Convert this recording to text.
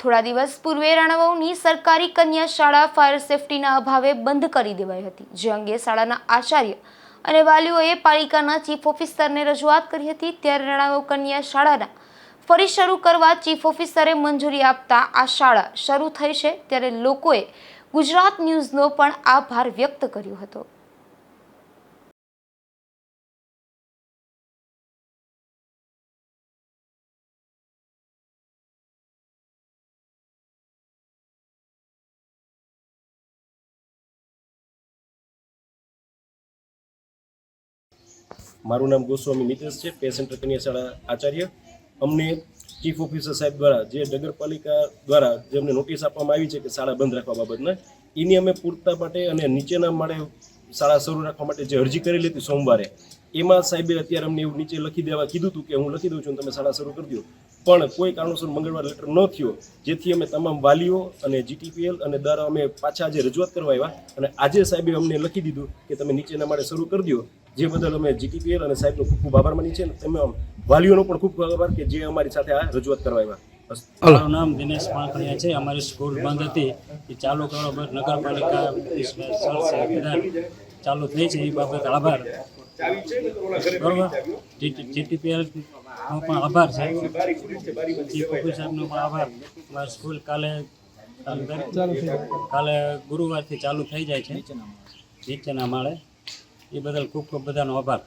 થોડા દિવસ પૂર્વે રાણાવાઉની સરકારી કન્યા શાળા ફાયર સેફટીના અભાવે બંધ કરી દેવાઈ હતી. જે અંગે શાળાના આચાર્ય અને વાલીઓએ પાલિકાના ચીફ ઓફિસરને રજૂઆત કરી હતી. ત્યારે રાણાવાઉ કન્યા શાળાના ફરી શરૂ કરવા ચીફ ઓફિસરે મંજૂરી આપતા આ શાળા શરૂ થઈ છે. ત્યારે લોકોએ ગુજરાત ન્યૂઝનો પણ આભાર વ્યક્ત કર્યો હતો. મારું નામ ગોસ્વામી મિતેશ છે પેશન્ટ કન્યાશાળા શાળા આચાર્ય. અમને ચીફ ઓફિસર સાહેબ દ્વારા જે નગરપાલિકા દ્વારા જે અમને નોટિસ આપવામાં આવી છે કે શાળા બંધ રાખવા બાબતના, એની અમે પૂરતા માટે અને નીચેના માળે શાળા શરૂ રાખવા માટે જે અરજી કરેલી હતી સોમવારે, એમાં સાહેબે અત્યારે અમને એવું નીચે લખી દેવા કીધું હતું કે હું લખી દઉં છું તમે શાળા શરૂ કરી દો. પણ કોઈ કારણોસર મંગળવાર લેટર ન થયો, જેથી અમે તમામ વાલીઓ અને જીટીપીએલ અને દ્વારા અમે પાછા આજે રજૂઆત કરવા આવ્યા. અને આજે સાહેબે અમને લખી દીધું કે તમે નીચેના માળે શરૂ કરી દો. જે બદલ અમે જીટીપીએલ અને સાહેબનો ખૂબ ખૂબ આભાર માની છે અને તમામ વાલીઓનો પણ ખૂબ ખૂબ આભાર કે જે અમારી સાથે આ રજૂઆત કરવા આવ્યા. મારું નામ દિનેશ પાણખડિયા છે. અમારી સ્કૂલ બંધ હતી. એ ચાલુ કરવા નગરપાલિકા ચાલુ થઈ છે. એ બાબત આભાર. બરોબર? જીટીપીએલ નો પણ આભાર છે. ચીફ ઓફિસરનો પણ આભાર. અમારી સ્કૂલ કાલે કાલે ગુરુવારથી ચાલુ થઈ જાય છે. નીચેના માળે. એ બદલ ખૂબ ખૂબ બધાનો આભાર.